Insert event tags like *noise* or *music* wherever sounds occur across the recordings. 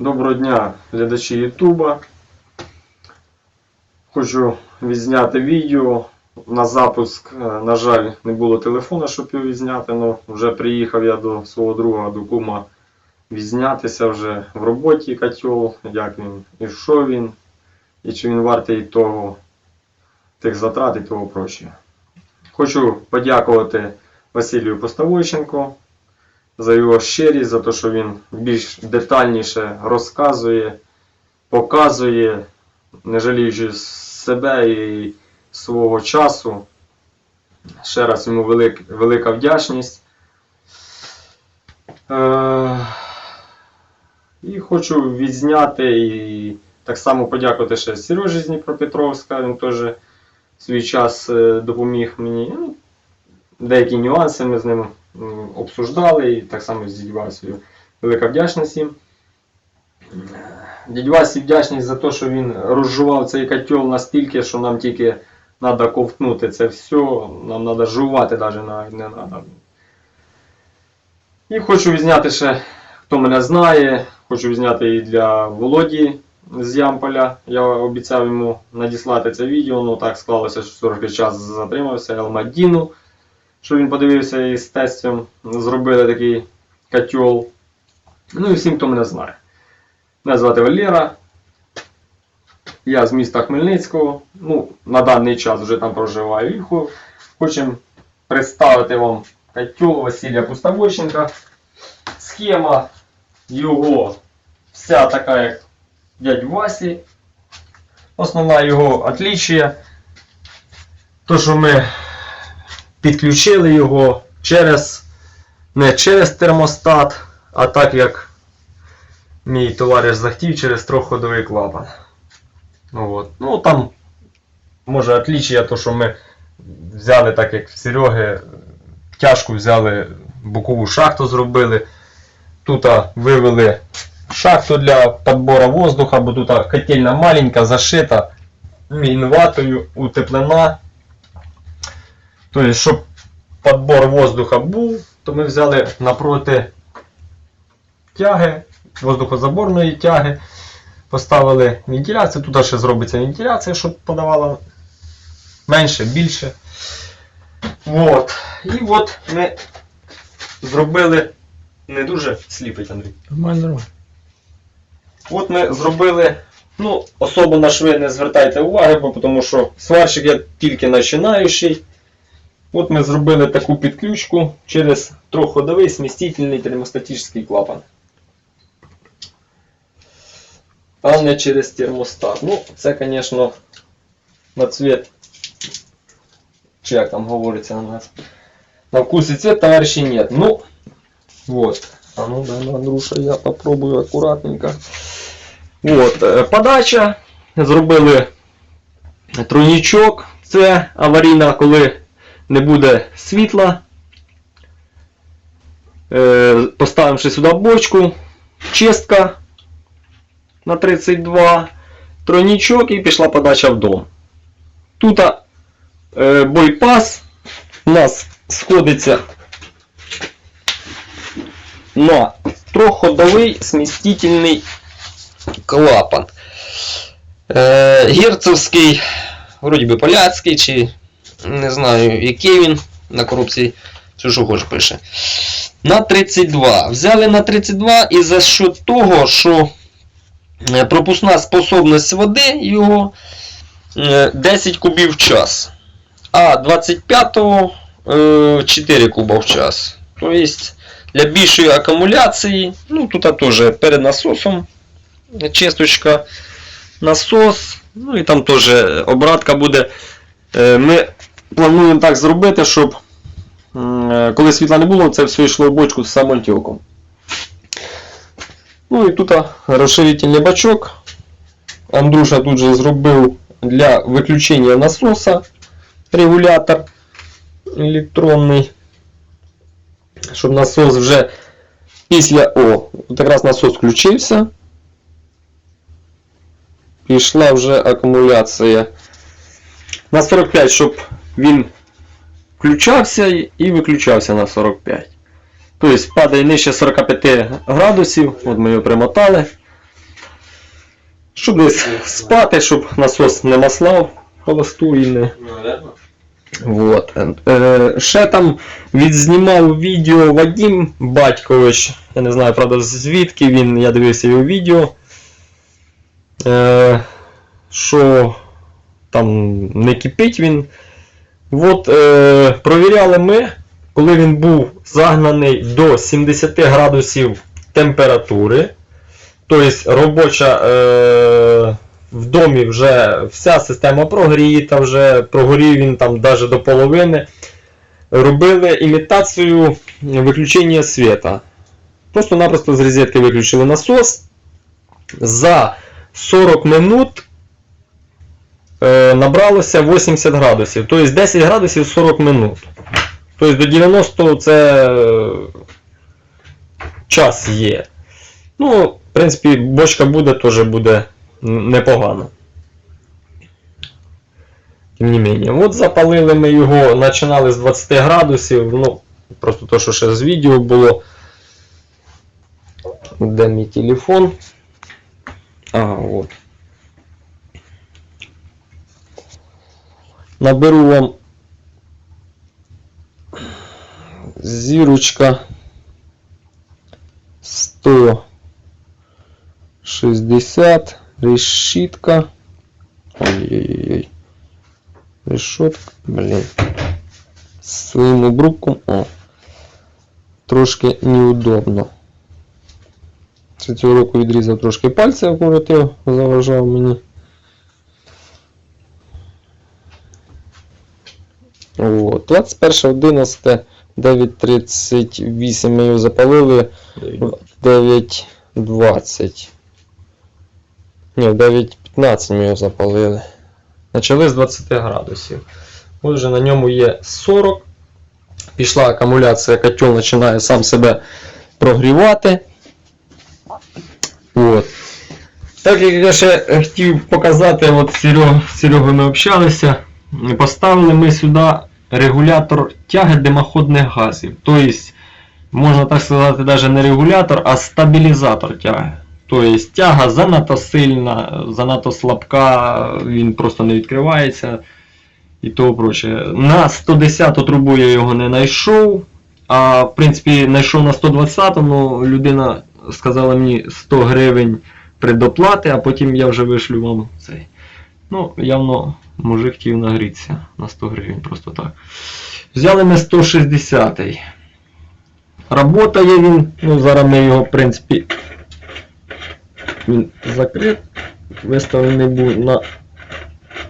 Доброго дня, глядачі Ютуба. Хочу відзняти відео. На запуск, е, на жаль, не було телефона, щоб його відзняти, але вже приїхав я до свого друга, до кума відзнятися вже в роботі котел, як він, і що він, і чи він вартий того, тих затрат і того прочого. Хочу подякувати Василію Поставойченко за його щирість, за те, що він більш детальніше розказує, показує, не жаліючи себе і свого часу. Ще раз йому велик, велика вдячність. Е, і хочу відзняти і так само подякувати ще Сережі Дніпропетровська. Він теж свій час е, допоміг мені. Ну, деякі нюанси ми з ним обсуждали, і так само з дядь Васею. Велика вдячність їм. Дядь Васі вдячність за те, що він розжував цей котел настільки, що нам тільки треба ковтнути це все, нам треба жувати навіть не треба. І хочу відзняти ще, хто мене знає, хочу відзняти і для Володі з Ямполя. Я обіцяв йому надіслати це відео, ну так склалося, що трошки час затримався. Елмадіну, що він подивився і з тестем зробили такий котел. Ну і всім, хто мене знає. Мене звати Валера. Я з міста Хмельницького. Ну, на даний час вже там проживаю. І хо- хочемо представити вам котел Василія Пустовоченка. Схема його вся така, як дядь Васі. Основна його отличие. То, що ми підключили його через не через термостат, а так як мій товариш захотів через трьохходовий клапан. Ну, ну там може отличие, то що ми взяли, так як в Сереги, тяжку взяли бокову шахту зробили. Тут вивели шахту для підбору воздуха, бо тут котельна маленька, зашита мінватою, утеплена. Тобто, щоб підбор воздуха був, то ми взяли напроти тяги, воздухозаборної тяги, поставили вентиляцію. Тут ще зробиться вентиляція, щоб подавала менше, більше. Вот. І от ми зробили не дуже сліпить, Андрій. Нормально, нормально. От ми зробили, ну, особо на шви не звертайте уваги, бо тому що сварщик я тільки починаючий. От ми зробили таку підключку через трьохходовий смістительний термостатичний клапан. А не через термостат. Ну, це, звісно, на цвет. Чи як там говориться на нас. На вкус и цвет, товарищи, нет. Ну, вот. А ну да, Андрюша, я попробую аккуратненько. От, е, подача. Зробили тройничок. Це аварійна, коли не буде світла. Е, Поставивши сюди бочку, чистка на 32, тройничок і пішла подача в дом. Тут е, бойпас у нас сходиться на трьохходовий смістительний клапан. Е, герцовський, вроді би поляцький, чи не знаю, який він на корупції, що хочеш пише. На 32. Взяли на 32 і за що того, що е, пропускна способність води його е, 10 кубів в час. А 25-го е, 4 куба в час. Тобто для більшої акумуляції, ну тут теж перед насосом чисточка, насос, ну і там теж обратка буде. Е, Ми плануємо так зробити, щоб м, е, коли світла не було, це все йшло в бочку з самотеком. Ну і тут а, розширительний бачок. Андрюша тут же зробив для виключення насоса регулятор електронний. Щоб насос вже після О, от якраз насос включився. Пішла вже акумуляція. На 45, щоб він включався і виключався на 45. Тобто падає нижче 45 градусів. От ми його примотали. Щоб не с- спати, щоб насос не маслав холосту і не. Вот. Е, ще там відзнімав відео Вадим Батькович. Я не знаю, правда, звідки він, я дивився його відео. Е, що там не кипить він. От, е, провіряли ми, коли він був загнаний до 70 градусів температури. Тобто робоча е, в домі вже вся система прогріта, вже прогорів він там навіть до половини. Робили імітацію виключення світа. Просто-напросто з розетки виключили насос. За 40 минут набралося 80 градусів. Тобто 10 градусів 40 минут. Тобто до 90 це е, час є. Ну, в принципі, бочка буде, теж буде непогано. Тим не менше. От запалили ми його, починали з 20 градусів. Ну, просто то, що ще з відео було. Де мій телефон? Ага, от. Наберу вам зірочка 160 решітка. Ой-ой-ой. Решетка, блін. З своїм обрубком. О. Трошки неудобно. Це цього року відрізав трошки пальця, окоротив, заважав мені. 21.11, 9.38 ми його запалили. В 9.20. Ні, в 9.15 ми його запалили. Почали з 20 градусів. Отже, на ньому є 40. Пішла акумуляція, котел починає сам себе прогрівати. От. Так як я ще хотів показати, от Серег, з Серегою ми общалися, поставили ми сюди регулятор тяги димоходних газів. Тобто, можна так сказати, навіть не регулятор, а стабілізатор тяги. Тобто тяга занадто сильна, занадто слабка, він просто не відкривається і того проче. На 110 трубу я його не знайшов. А в принципі знайшов на 120, ну людина сказала мені 100 гривень предоплати, а потім я вже вишлю вам цей. Ну, явно мужик хотів нагрітися на 100 гривень просто так. Взяли ми 160. Работає він, ну зараз ми його, в принципі, він закрит, виставлений був на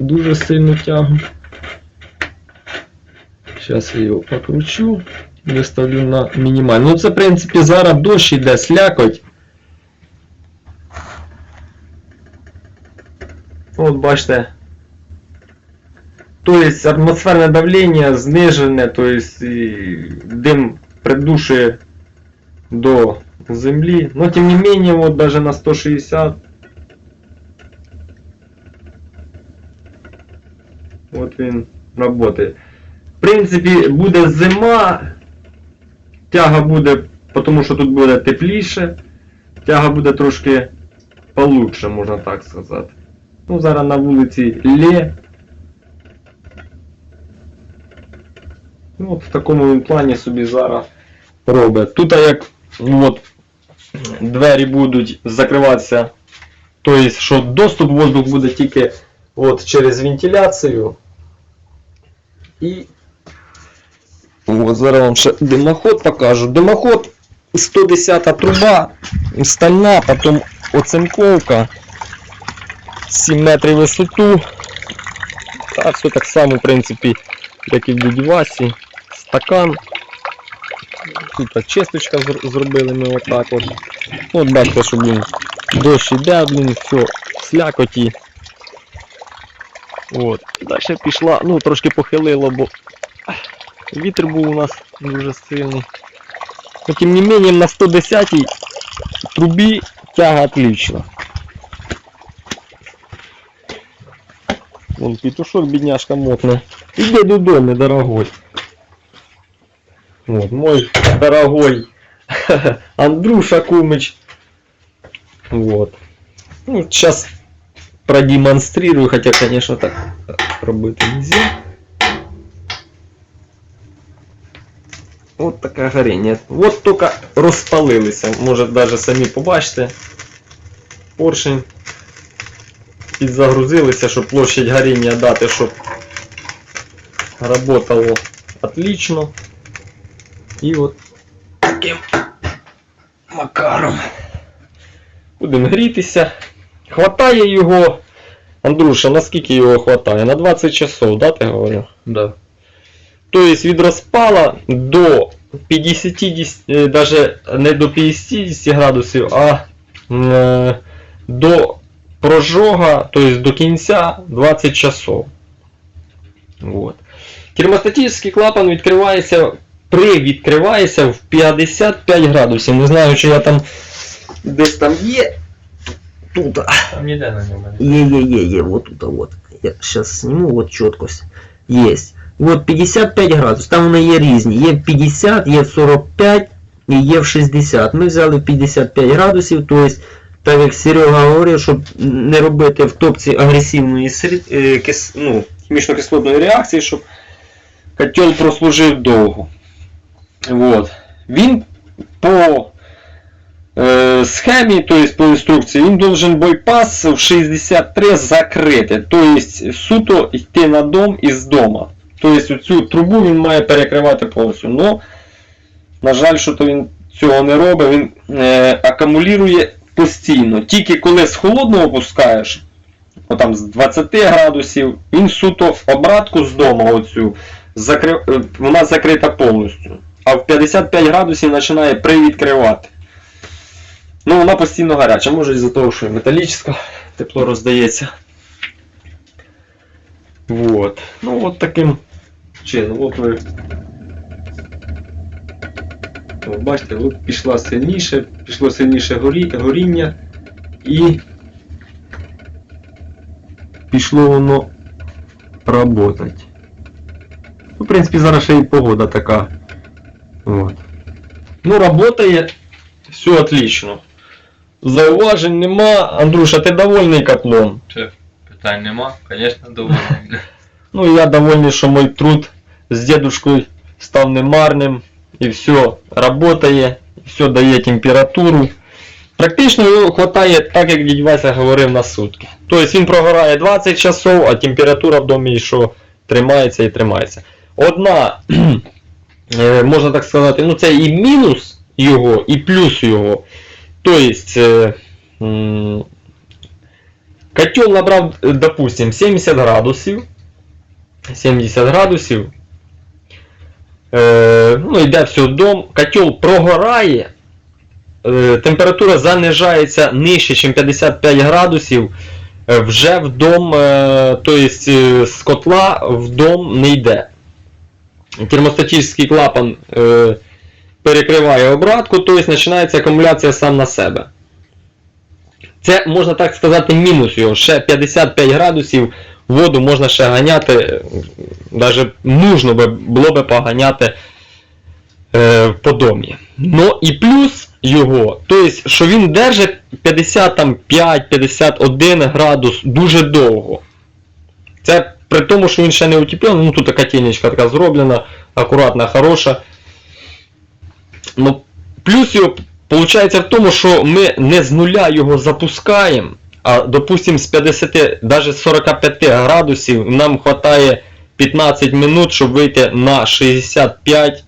дуже сильну тягу. Зараз я його покручу, виставлю на мінімальну. Ну це в принципі зараз дощ іде, слякоть. От бачите. Тобто атмосферне давлення знижене, тобто і дим придушує до землі. Но тем не менее, вот даже на 160 вот він работає. В принципі, буде зима, тяга буде, тому що тут буде тепліше, тяга буде трошки получше, можна так сказати. Ну, зараз на вулиці лє. Ну, от в такому він плані собі зараз робить. Тут як ну, от, двері будуть закриватися, тобто, що доступ воздух буде тільки от, через вентиляцію. І от, зараз вам ще димоход покажу. Димоход 110 труба, стальна, потім оцинковка, 7 метрів висоту. Та все так само, в принципі, як і в дяді Васі. Стакан. Тут так зробили ми отак от. От бачите, що блін, дощ іде, блін, все, слякоті. От. Далі пішла, ну трошки похилило, бо вітер був у нас дуже сильний. Но тим не менее на 110 трубі тяга отлично. Вон петушок, бедняжка мотна. Иди додому, дорогой. Вот, мой дорогой *laughs* Андрюша Кумыч. Вот. Ну, сейчас продемонстрирую, хотя, конечно, так робити нельзя. От таке горіння. От тільки розпалилися. Може навіть самі побачите. Поршень. Підзагрузилися, щоб площадь горіння дати, щоб работало отлично. І от таким макаром. Будемо грітися. Хватає його. Андрюша, наскільки його хватає? На 20 часов, да, ти говорив? Да. Тобто від розпала до 50, е, даже не до 50 градусів, а е, до прожога, тобто до кінця 20 часов. Вот. Термостатичний клапан відкривається, привідкривається в 55 градусів. Не знаю, чи я там десь там є. Тут. Там ніде на ньому. Е-е-е, вот тут вот. Я сейчас сниму, вот четкость. Есть. Вот 55 градусів. Там вони є різні. Є в 50, є в 45 і є в 60. Ми взяли 55 градусів, тобто, так як Серега говорив, щоб не робити в топці агресивної е, ну, хімічно-кислотної реакції, щоб котел прослужив довго. Вот. Він по е, схемі, тобто по інструкції, він должен бойпас в 63 закрити. Тобто суто йти на дом із дома. Тобто цю трубу він має перекривати повністю. Но, на жаль, що то він цього не робить, він е, акумулює постійно. Тільки коли з холодного пускаєш, отам з 20 градусів, він суто обратку з дому оцю, закри... е, вона закрита повністю. А в 55 градусів починає привідкривати. Ну, вона постійно гаряча, може із-за того, що металічна, тепло роздається. Вот. Ну, от таким чином. От ви. О, бачите, от пішла сильніше, пішло сильніше горі... горіння і пішло воно работать. Ну, в принципі, зараз ще і погода така. Вот. Ну, работає. Все отлично. Зауважень нема. Андрюша, ти довольний котлом? Це питань нема, звісно, доволі. *laughs* Ну, я довольний, що мой труд з дедушкою став немарним. І все работає, все дає температуру. Практично його хватає, так як дядь Вася говорив, на сутки. Тобто він прогорає 20 часов, а температура в домі що тримається і тримається. Одна, можна так сказати, ну це і мінус його, і плюс його. Тобто, е, котел набрав, е, допустим, 70 градусів. 70 градусів. Е, ну, йде все в дом, котел прогорає, е, температура занижається нижче, ніж 55 градусів. е, Вже в дом, е, тобто е, з котла в дом не йде. Термостатичний клапан е, перекриває обратку, тобто починається акумуляція сам на себе. Це, можна так сказати, мінус його. Ще 55 градусів воду можна ще ганяти, навіть нужно було би поганяти е, по домі. Ну і плюс його, тобто, що він держить 55-51 градус дуже довго. Це при тому, що він ще не утеплений, ну тут така тінечка така зроблена, акуратна, хороша. Ну, плюс його виходить в тому, що ми не з нуля його запускаємо, а допустим з 50, навіть 45 градусів нам вистачає 15 минут, щоб вийти на 65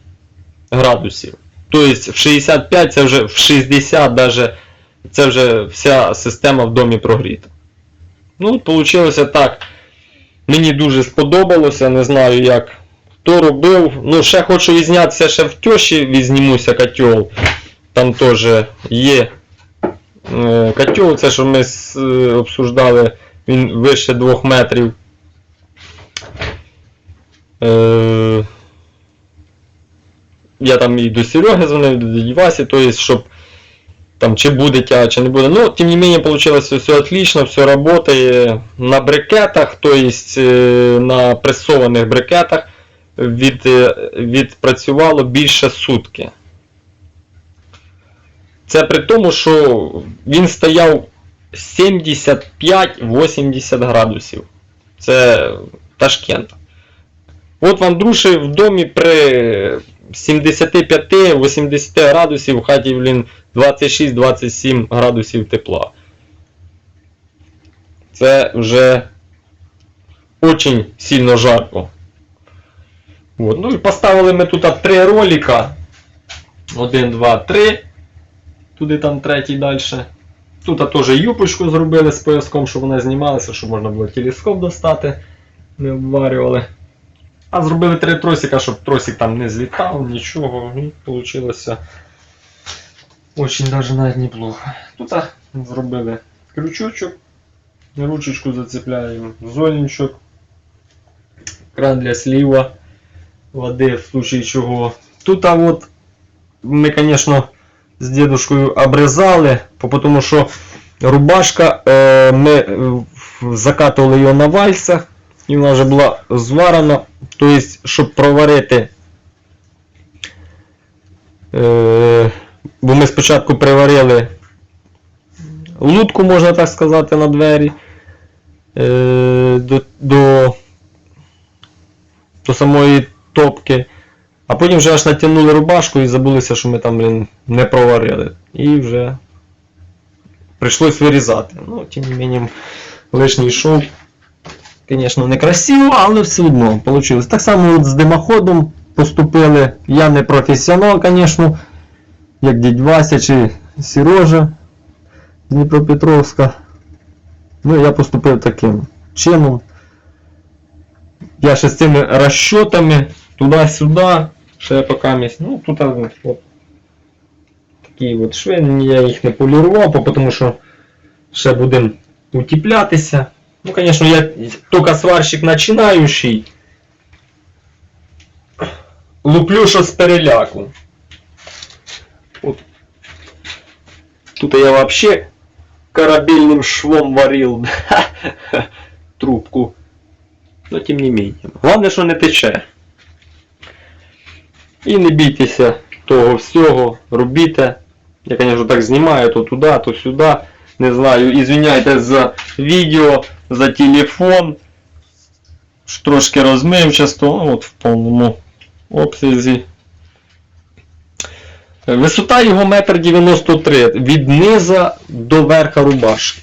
градусів. Тобто в 65 це вже в 60 даже, це вже вся система в домі прогріта. Ну, вийшло так. Мені дуже сподобалося, не знаю як. Хто робив. Ну, ще хочу відзнятися ще в тьоші, візнімуся котел. Там теж є е, котел, це що ми е, обсуждали, він вище 2 метрів. Е, я там і до Сереги дзвонив, до дяді Васі, то есть, щоб там чи буде тяга, чи не буде. Ну, тим не менее, получилось все отлично, все работає на брикетах, то есть е, на пресованих брикетах від, е, відпрацювало більше сутки. Це при тому, що він стояв 75-80 градусів. Це Ташкент. От в Андруші в домі при 75-80 градусів в хаті, блін, 26-27 градусів тепла. Це вже очень сильно жарко. От. Ну і поставили ми тут три ролика. Один, два, три. Туди там третій далі. Тут теж юпочку зробили з пояском, щоб вона знімалася, щоб можна було телескоп достати. Не обварювали. А зробили три тросика, щоб тросик там не злітав, нічого. І вийшло очень навіть неплохо. Тут зробили крючочок, ручечку зацепляємо, зольничок, кран для слива води, в случае чого. Тут от ми, звісно, з дедушкою обрізали, тому що рубашка, е, ми е, закатували її на вальцях, і вона вже була зварена. Тобто, щоб проварити. Е, бо ми спочатку приварили лутку, можна так сказати, на двері. Е, до, до, до самої топки. А потім вже аж натягнули рубашку і забулися, що ми там блін, не проварили. І вже прийшлось вирізати. Ну, тим не менее, лишній шов. Звісно, не красиво, але все одно вийшло. Так само от з димоходом поступили. Я не професіонал, звісно, як дідь Вася чи Сережа з Дніпропетровська. Ну, я поступив таким чином. Я ще з цими розчотами туди-сюди, ще поки місць. Ну, тут от, такі от шви, я їх не полірував, тому що ще будемо утеплятися. Ну, конечно, я только сварщик начинающий. Луплю що з переляку. От. Тут я вообще корабельным швом варил *laughs* трубку. Но тем не менее. Главное, що не тече. І не бійтеся того всього, робіть. Я, конечно, так знімаю то туди, то сюди. Не знаю, извиняйте за відео, за телефон. Трошки розмивчасто, ну, от в повному обсязі. Висота його 1,93 м від низа до верха рубашки.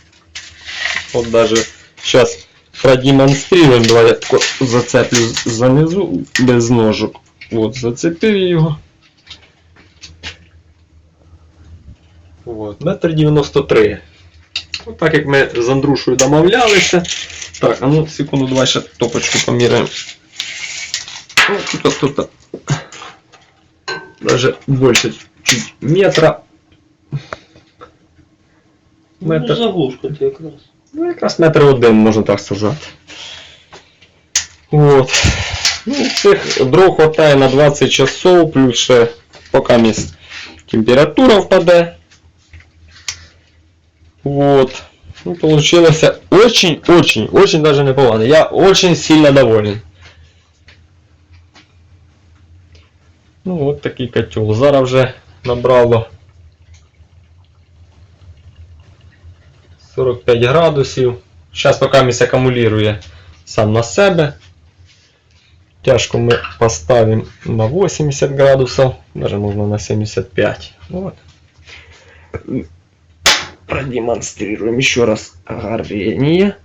От даже зараз продемонструю, давай я тако зацеплю занизу без ножок. От, зацепив його. От, 1,93 м. Так як ми з Андрушою домовлялися. Так, а ну секунду, давай ще топочку поміряємо. О, тут, тут, даже больше чуть метра. Ну, заглушка ти якраз. Ну, якраз метр один, можна так сказати. От. Ну, цих дров хватає на 20 часов, плюс ще поки місь температура впаде. Вот. Ну, получилось очень, очень, очень даже непогано. Я очень сильно доволен. Ну, от такий котел. Зараз вже набрало 45 градусів. Зараз поки місь акумулює сам на себе. Тяжко ми поставимо на 80 градусов, даже можно на 75. Вот. Продемонстрируем еще раз горение.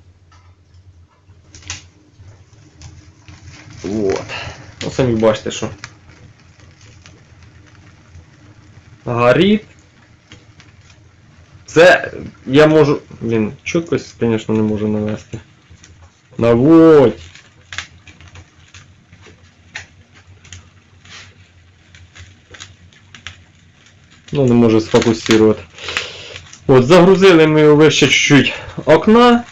Вот. Ну, самі бачите, що горить. Це я можу. Блін, чіткость, звісно, не можу навести. Наводь. Ну, не можу сфокусувати. От, загрузили ми його вище чуть-чуть окна.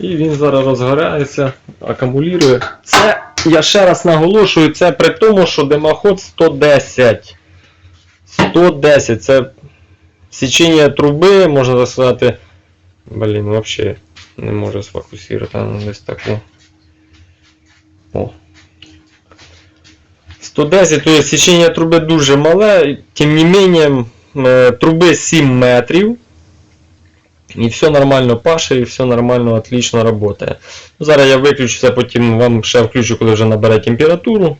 І він зараз розгорається, акумулює. Це, я ще раз наголошую, це при тому, що димоход 110. 110. Це січення труби, можна так сказати. Блін, взагалі не можу сфокусувати, ну десь таку. О. 110, то есть сечение труби дуже мале, тим не менее, е, труби 7 метрів. І все нормально паше, і все нормально, отлично працює. Зараз я виключу це, потім вам ще включу, коли вже набере температуру.